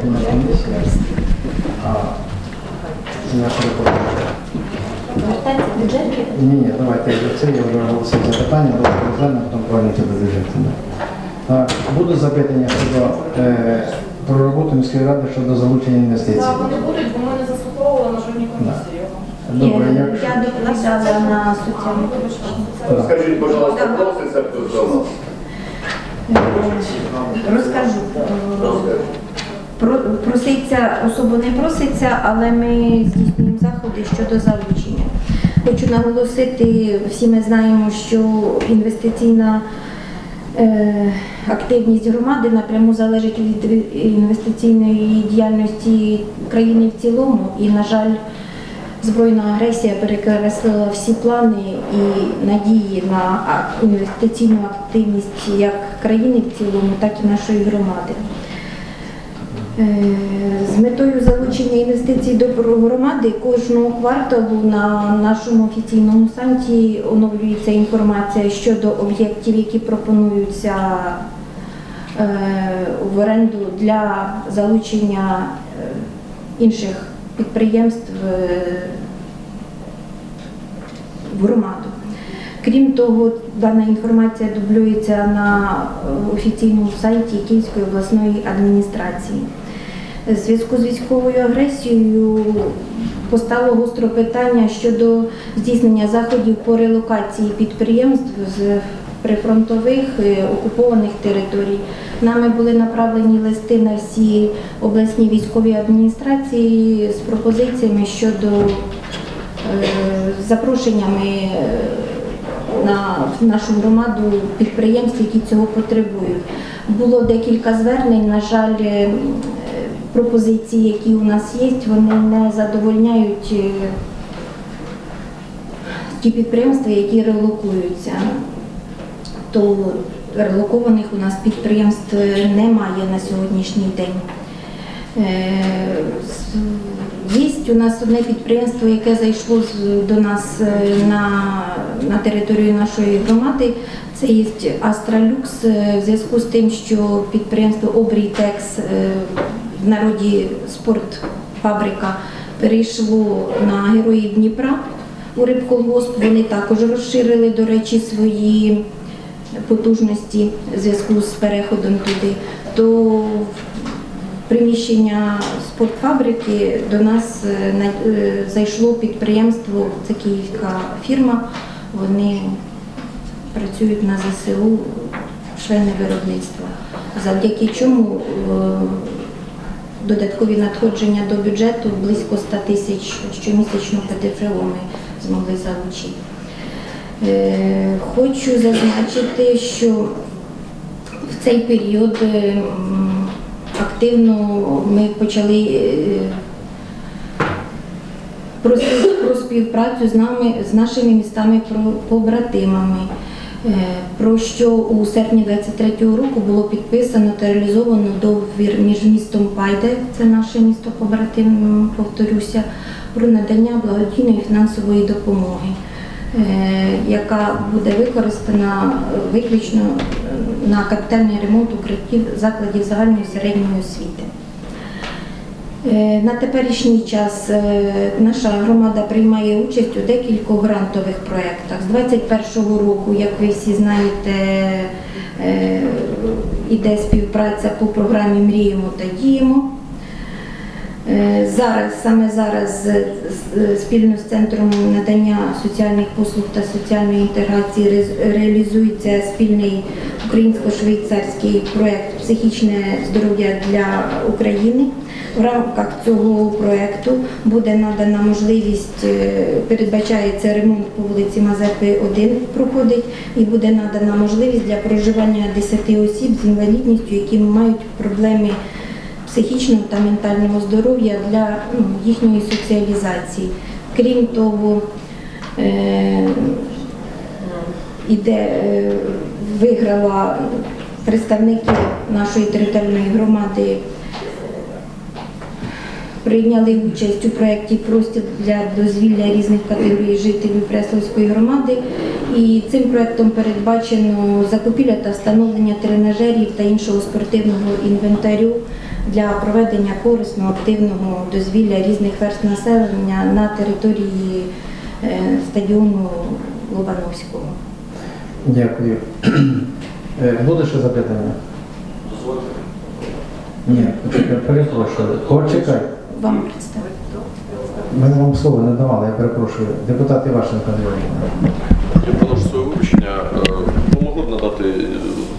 профільна комісія. А я бюджет. Ні, ні, давайте це я вже оголосив запитання, розглянемо, потім повернути до бюджету. Так, будуть запитання щодо е, про роботу міської ради щодо залучення інвестицій. Так, вони будуть, бо ми не заслуховували на жодній комісії. Добре, Ні, якщо Я доповідала на Так. Скажіть, будь ласка, проситься хтось до нас? Розкажу. Про- Проситься, особо не проситься, але ми здійснюємо заходи щодо залучення. Хочу наголосити, всі ми знаємо, що інвестиційна е, активність громади напряму залежить від інвестиційної діяльності країни в цілому. І, на жаль, збройна агресія перекреслила всі плани і надії на інвестиційну активність як країни в цілому, так і нашої громади. Е, З метою залучення інвестицій до громади кожного кварталу на нашому офіційному сайті оновлюється інформація щодо об'єктів, які пропонуються е, в оренду для залучення е, інших підприємств в громаду. Крім того, дана інформація дублюється на офіційному сайті Київської обласної адміністрації. Зв'язку з військовою агресією постало гостро питання щодо здійснення заходів по релокації підприємств з прифронтових е, окупованих територій. Нами були направлені листи на всі обласні військові адміністрації з пропозиціями щодо е, запрошеннями е, на нашу громаду підприємств, які цього потребують. Було декілька звернень. На жаль, пропозиції, які у нас є, вони не задовольняють е, ті підприємства, які релокуються. То релокованих у нас підприємств немає на сьогоднішній день. Е, Є у нас одне підприємство, яке зайшло до нас е, на, на територію нашої громади. Це є Астралюкс е, в зв'язку з тим, що підприємство Обрітекс е, в народі спортфабрика перейшло на героїв Дніпра у Рибколгосп. Вони також розширили, до речі, свої потужності в зв'язку з переходом туди. То приміщення спортфабрики до нас е, е, зайшло підприємство, це київська фірма. Вони працюють на ЗСУ швейне виробництво. Завдяки чому е, додаткові надходження до бюджету близько 100 тисяч щомісячно ПДФО ми змогли залучити. Е, Хочу зазначити, що в цей період е, активно ми почали е, про співпрацю з нами, з нашими містами побратимами. Е, Про що у серпні 23-го року було підписано та реалізовано договір між містом Пайде, це наше місто побратим, повторюся, про надання благодійної фінансової допомоги, е, яка буде використана виключно е, на капітальний ремонт укриттів закладів загальної середньої освіти. Е, На теперішній час е, наша громада приймає участь у декількох грантових проєктах. З 2021 року, як ви всі знаєте, е, іде співпраця по програмі Мріємо та діємо. Е, Зараз, саме зараз спільно з центром надання соціальних послуг та соціальної інтеграції реалізується спільний українсько-швейцарський проєкт Психічне здоров'я для України. В рамках цього проєкту буде надана можливість, е, передбачається ремонт по вулиці Мазепи 1 проходить, і буде надана можливість для проживання 10 осіб з інвалідністю, які мають проблеми психічного та ментального здоров'я для ну, їхньої соціалізації. Крім того, е, іде, е, виграла представники нашої територіальної громади. Прийняли участь у проєкті Простір для дозвілля різних категорій жителів Пресловської громади. І цим проєктом передбачено закупівля та встановлення тренажерів та іншого спортивного інвентарю для проведення корисного активного дозвілля різних верст населення на території е, стадіону Лобановського. Дякую. Е, Буде ще запитання? Ні, перепрошую. Почекай. Вам представити. Ми вам слово не давали, я перепрошую. Депутат Івашенко Андрій. Я приношу своє вибачення. Е, Ви могли б надати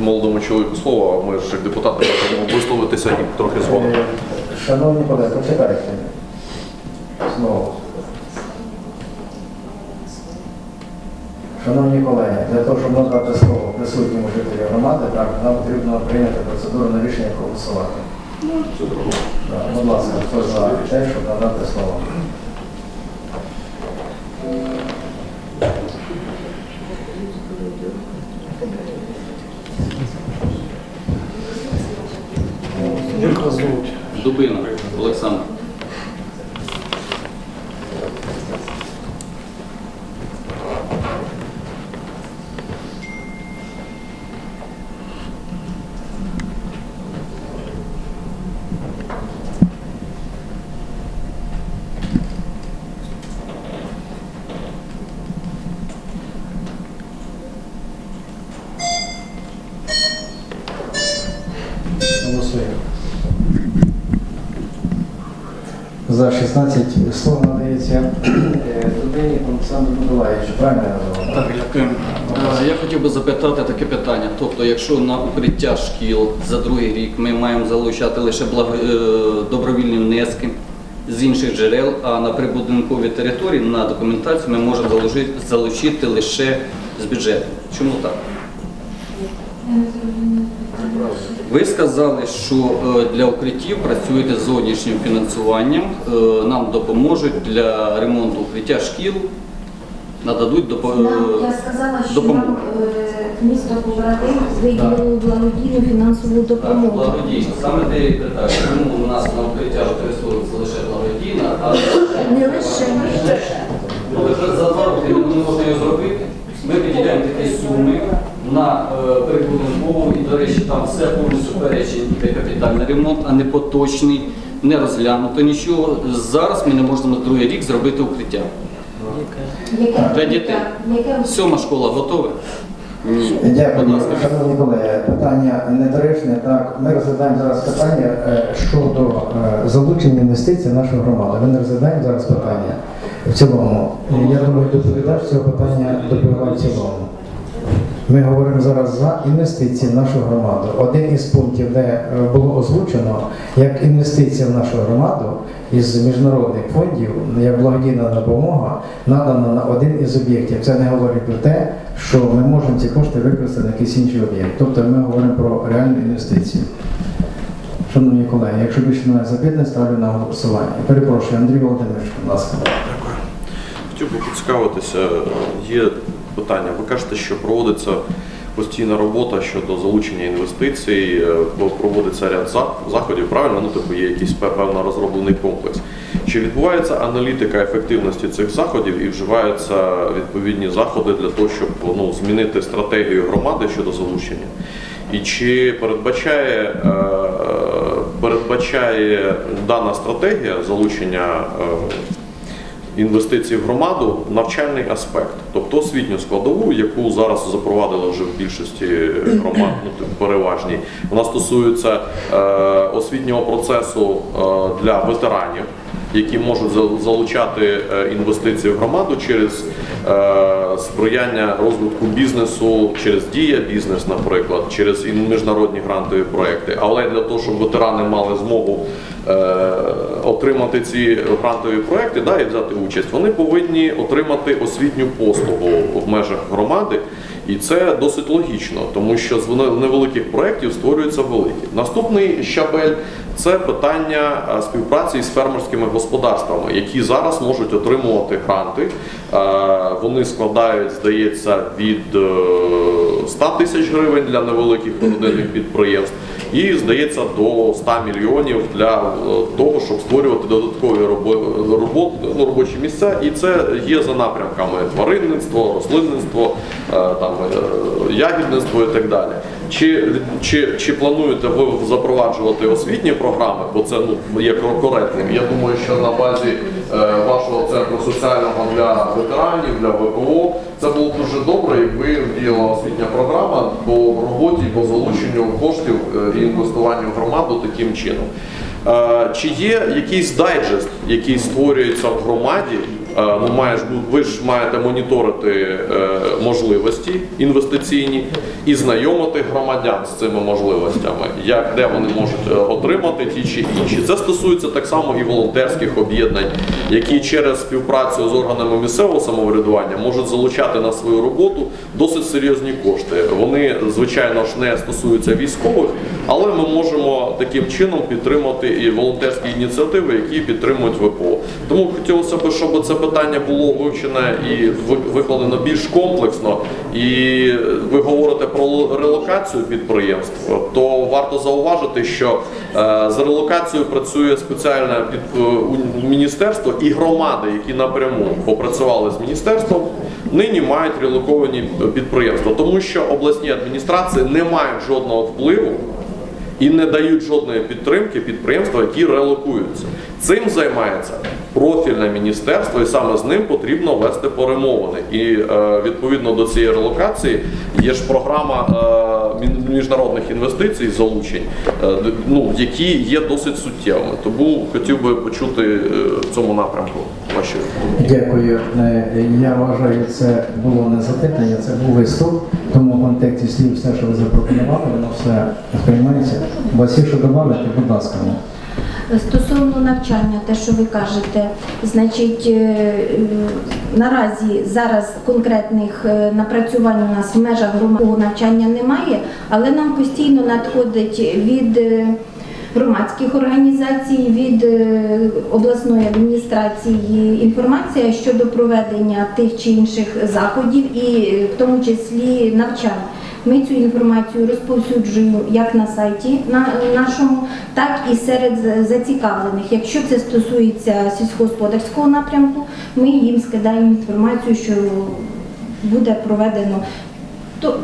молодому чоловіку слово, а ми ж як депутати можемо висловитися і трохи згодом. Е, Шановні колеги, почекайте. Знову. Шановні колеги, для того, щоб надати слово присутньому жителю громади, так, нам потрібно прийняти процедуру на рішення проголосувати. Так, Будь ласка, хто за те, щоб надати слово? Дубина Олександр. За 16 слов надається е, Дубині Олександру Миколаївичу. Правильно я? Так. Е, Я хотів би запитати таке питання. Тобто, якщо на укриття шкіл за другий рік ми маємо залучати лише е, добровільні внески з інших джерел, а на прибудинковій території на документацію ми можемо залучити лише з бюджету. Чому так? Ви сказали, що е, для укриттів працюєте з зовнішнім фінансуванням, е, нам допоможуть для ремонту укриття шкіл, нададуть допо- Нам, я сказала, що допомогу. нам е, місто побратим виділило благодійну фінансову Так, допомогу. Благодійно. Саме те і питаю, чому у нас на укриття використовується лише благодійна, а Не лише. за два роки не можете його зробити. Ми виділяємо такі суми на е, прибудинкову і, до речі, там все повністю перечень іде капітальний ремонт, а не поточний, не розглянуто нічого. Зараз ми не можемо на другий рік зробити укриття. Для дітей. Сьома школа готова? Ні. Будь Дякую, ласка. шановні колеги. Питання недоречне. Так, ми розглядаємо зараз питання е, щодо е, залучення інвестицій в нашу громаду. Ми не розглядаємо зараз питання в цілому. Я думаю, доповідач цього питання доповідає в цілому. Ми говоримо зараз за інвестиції в нашу громаду. Один із пунктів, де е, було озвучено як інвестиція в нашу громаду із міжнародних фондів, як благодійна допомога, надана на один із об'єктів. Це не говорить про те, що ми можемо ці кошти використати на якийсь інший об'єкт. Тобто ми говоримо про реальну інвестицію. Шановні колеги, якщо більше немає запитань, ставлю на голосування. Перепрошую, Андрій Володимирович, будь ласка. Хотів би поцікавитися, є питання. Ви кажете, що проводиться постійна робота щодо залучення інвестицій, е, проводиться ряд заходів, правильно? Ну, типу, є якийсь певно розроблений комплекс. Чи відбувається аналітика ефективності цих заходів і вживаються відповідні заходи для того, щоб ну, змінити стратегію громади щодо залучення? І чи передбачає, е, передбачає дана стратегія залучення е, інвестицій в громаду навчальний аспект, тобто освітню складову, яку зараз запровадили вже в більшості громад, ну типу, переважній. Вона стосується е, освітнього процесу е, для ветеранів, які можуть залучати е, інвестиції в громаду через е, сприяння розвитку бізнесу, через дія бізнес, наприклад, через міжнародні грантові проекти. Але для того, щоб ветерани мали змогу е, отримати ці грантові проекти да, і взяти участь, вони повинні отримати освітню послугу в межах громади. І це досить логічно, тому що з вели- невеликих проєктів створюються великі. Наступний щабель це питання е, співпраці з фермерськими господарствами, які зараз можуть отримувати гранти. Е, Вони складають, здається, від е, 100 тисяч гривень для невеликих родинних підприємств і, здається, до 100 мільйонів для е, того, щоб створювати додаткові робо- ну, робочі місця. І це є за напрямками тваринництво, рослинництво, е, там, е, ягідництво і так далі. Чи, чи, чи плануєте ви запроваджувати освітні програми, бо це ну, є коректним. Я думаю, що на базі е, вашого центру соціального для ветеранів, для ВПО, це було дуже добре, якби діяла освітня програма по роботі, по залученню коштів е, і інвестуванню в громаду таким чином. Чи є якийсь дайджест, який створюється в громаді? Ну, маєш, ви ж маєте моніторити е, можливості інвестиційні і знайомити громадян з цими можливостями, як де вони можуть е, отримати ті чи інші. Це стосується так само і волонтерських об'єднань, які через співпрацю з органами місцевого самоврядування можуть залучати на свою роботу досить серйозні кошти. Вони, звичайно ж, не стосуються військових, але ми можемо таким чином підтримати і волонтерські ініціативи, які підтримують ВПО. Тому хотілося б, щоб це питання було вивчене і викладено більш комплексно. І ви говорите про релокацію підприємств, то варто зауважити, що е, за релокацією працює спеціальне е, міністерство і громади, які напряму попрацювали з міністерством, нині мають релоковані підприємства, тому що обласні адміністрації не мають жодного впливу і не дають жодної підтримки підприємства, які релокуються. Цим займається профільне міністерство, і саме з ним потрібно вести перемовини. І е, відповідно до цієї релокації є ж програма е, міжнародних інвестицій, залучень, е, ну які є досить суттєвими. Тому хотів би почути е, в цьому напрямку ваші. Дякую. Е, Я вважаю, це було не запитання, це був виступ. Тому в контексті слів все, що ви запропонували, воно все сприймається. Вас є що додати, будь ласка. Стосовно навчання, те, що ви кажете, значить, е, наразі зараз конкретних е, напрацювань у нас в межах громадського навчання немає, але нам постійно надходить від е, громадських організацій, від обласної адміністрації інформація щодо проведення тих чи інших заходів, і в тому числі навчань. Ми цю інформацію розповсюджуємо як на сайті нашому, так і серед зацікавлених. Якщо це стосується сільськогосподарського напрямку, ми їм скидаємо інформацію, що буде проведено то,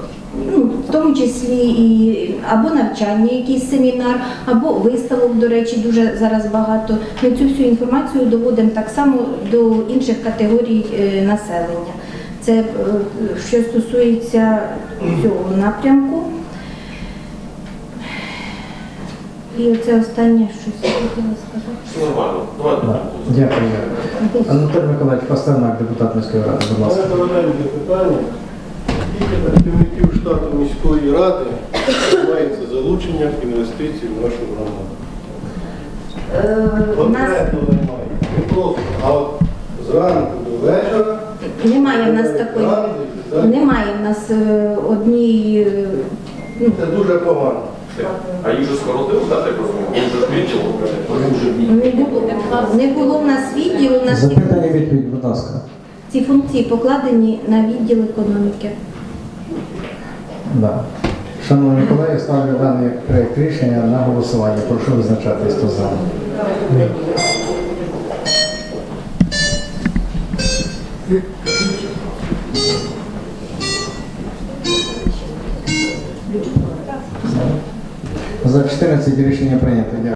ну, в тому числі і або навчання, якийсь семінар, або виставок, до речі, дуже зараз багато. Ми цю всю інформацію доводимо так само до інших категорій е, населення. Це е, що стосується цього напрямку. І оце останнє щось я хотіла сказати. Нормально. Дякую. Анатолій Миколаївич Пастернак, депутат міської ради, будь ласка. мене паралельне питання. Скільки працівників штату міської ради займається залученням інвестицій в нашу громаду? Е, Конкретно немає. Не просто, а от зранку до вечора. Немає в нас такої. Немає в нас е, однієї. е, ну, Це дуже погано. А їх же скоротили, так, я розумію? Він же відділу. Не було, не було в нас відділу, у нас ці, Запитання відповідь, будь ласка. ці функції покладені на відділ економіки. Да. Шановні колеги, ставлю даний проєкт рішення на голосування. Прошу визначатись, хто за. За 14 рішення прийнято. Дякую.